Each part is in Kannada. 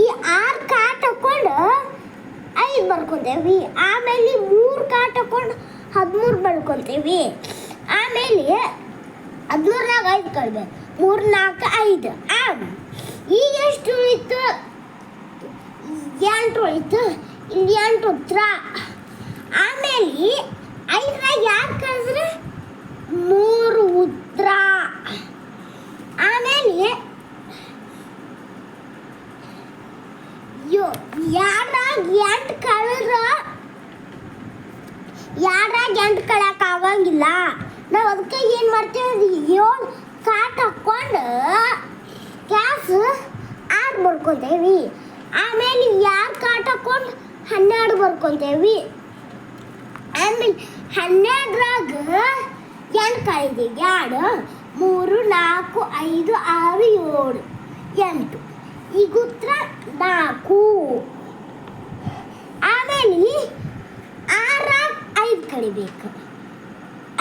ಈ ಆರು ಕಾಟ್ ತಕೊಂಡು ಐದು ಬರ್ಕೊತೇವಿ. ಆಮೇಲೆ ಮೂರು ಕಾಟ್ ಹಾಕೊಂಡು ಹದಿಮೂರು ಬರ್ಕೊತೇವಿ. ಆಮೇಲೆ ಹದಿಮೂರ್ನಾಗ ಐದು ಕಳ್ಬೇಕು ಮೂರು ನಾಲ್ಕು ಐದು. ಆಮ್. ಈಗ ಎಷ್ಟು ಉಳಿತು? ಎಂಟು ಉಳಿತು. ಇಲ್ಲಿ ಎಂಟು ಉತ್ತರ ಆಮೇಲೆ ಐದರಾಗ ಯಾರು ಕಳೆದ್ರೆ ಮೂರು ಉತ್ತರ ಆಮೇಲೆ ಯೋ ಯಾರಾಗ ಎಂಟು ಕಳೆದ್ರ? ಯಾರಾಗ ಎಂಟು ಕಳಕ್ ಆಗಂಗಿಲ್ಲ? ನಾವು ಅದಕ್ಕೆ ಏನು ಮಾಡ್ತೀವಿ? ಏಳು ಕಾಟ್ ಹಾಕ್ಕೊಂಡು ಗ್ಯಾಸ್ ಆರು ಬರ್ಕೊತೇವಿ ಆಮೇಲೆ ಯಾರು ಕಾಟ್ ಹಾಕ್ಕೊಂಡು ಹನ್ನೆರಡು ಬರ್ಕೊತೇವಿ ಆಮೇಲೆ ಹನ್ನೆರಡರಾಗ ಎಂಟು ಕಳೆದಿ ಎರಡು, ಮೂರು, ನಾಲ್ಕು, ಐದು, ಆರು, ಏಳು, ಎಂಟು. ಈಗ ಉತ್ತರ ನಾಲ್ಕು ಆಮೇಲೆ ಆರಾಮ್ ಐದು ಕಳಿಬೇಕು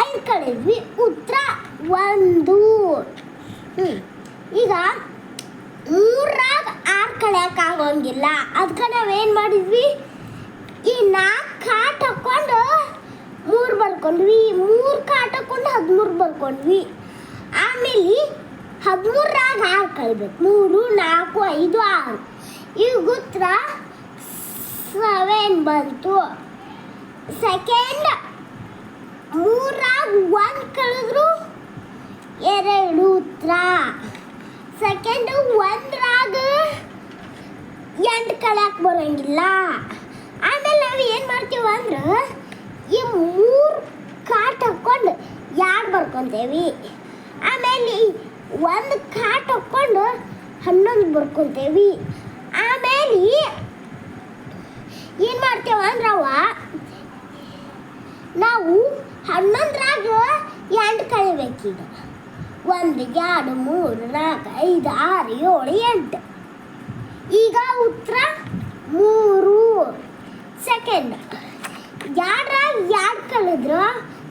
ಐದು ಕಳಿದ್ವಿ ಉತ್ತರ ಒಂದು. ಈಗ ಮೂರಾಗ ಆರು ಕಳೆಯಕ್ಕೆ ಆಗೋಂಗಿಲ್ಲ? ಅದಕ್ಕೆ ನಾವೇನು ಮಾಡಿದ್ವಿ? ಈ ನಾಲ್ಕು ಕಾಟ್ ಹಾಕ್ಕೊಂಡು ಮೂರು ಬರ್ಕೊಂಡ್ವಿ. ಮೂರು ಕಾಟ್ ಹಾಕ್ಕೊಂಡು ಹದಿಮೂರು ಬರ್ಕೊಂಡ್ವಿ. ಆಮೇಲೆ ಹದಿಮೂರಾಗ ಆರು ಕಳಿಬೇಕು ಮೂರು, ನಾಲ್ಕು, ಐದು, ಆರು. ಈ ಉತ್ತರ ಸೆವೆನ್ ಬಂತು. ಸೆಕೆಂಡ್ ಮೂರಾಗ ಒಂದು ಕಳೆದ್ರು, ಎರಡು ಉತ್ತರ ಸೆಕೆಂಡ್, ಒಂದರಾಗ ಎಂಟು ಕಳಕ್ ಬರೋಂಗಿಲ್ಲ. ಆಮೇಲೆ ನಾವು ಏನು ಮಾಡ್ತೀವಿ ಅಂದ್ರೆ, ಈ ಮೂರು ಕಾಟ್ ಹಾಕ್ಕೊಂಡು ಎರಡು ಬರ್ಕೊತೇವಿ? ಆಮೇಲೆ ಒಂದು ಕಾಟ್ ಹಾಕ್ಕೊಂಡು ಹನ್ನೊಂದು ಬರ್ಕೊತೇವಿ ಆಮೇಲೆ ಏನು ಮಾಡ್ತೇವೆ ಅಂದ್ರವ ನಾವು ಹನ್ನೊಂದರಾಗ ಎಂಟು ಕಳಿಬೇಕೀಗ. ಒಂದು, ಎರಡು, ಮೂರು, ನಾಲ್ಕು, ಐದು, ಆರು, ಏಳು, ಎಂಟು. ಈಗ ಉತ್ತರ ಮೂರು ಸೆಕೆಂಡ್ ಎರಡರಾಗ ಎರಡು ಕಳೆದ್ರ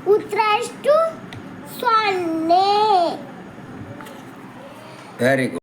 ಉತ್ತರ ಎಷ್ಟು? very good.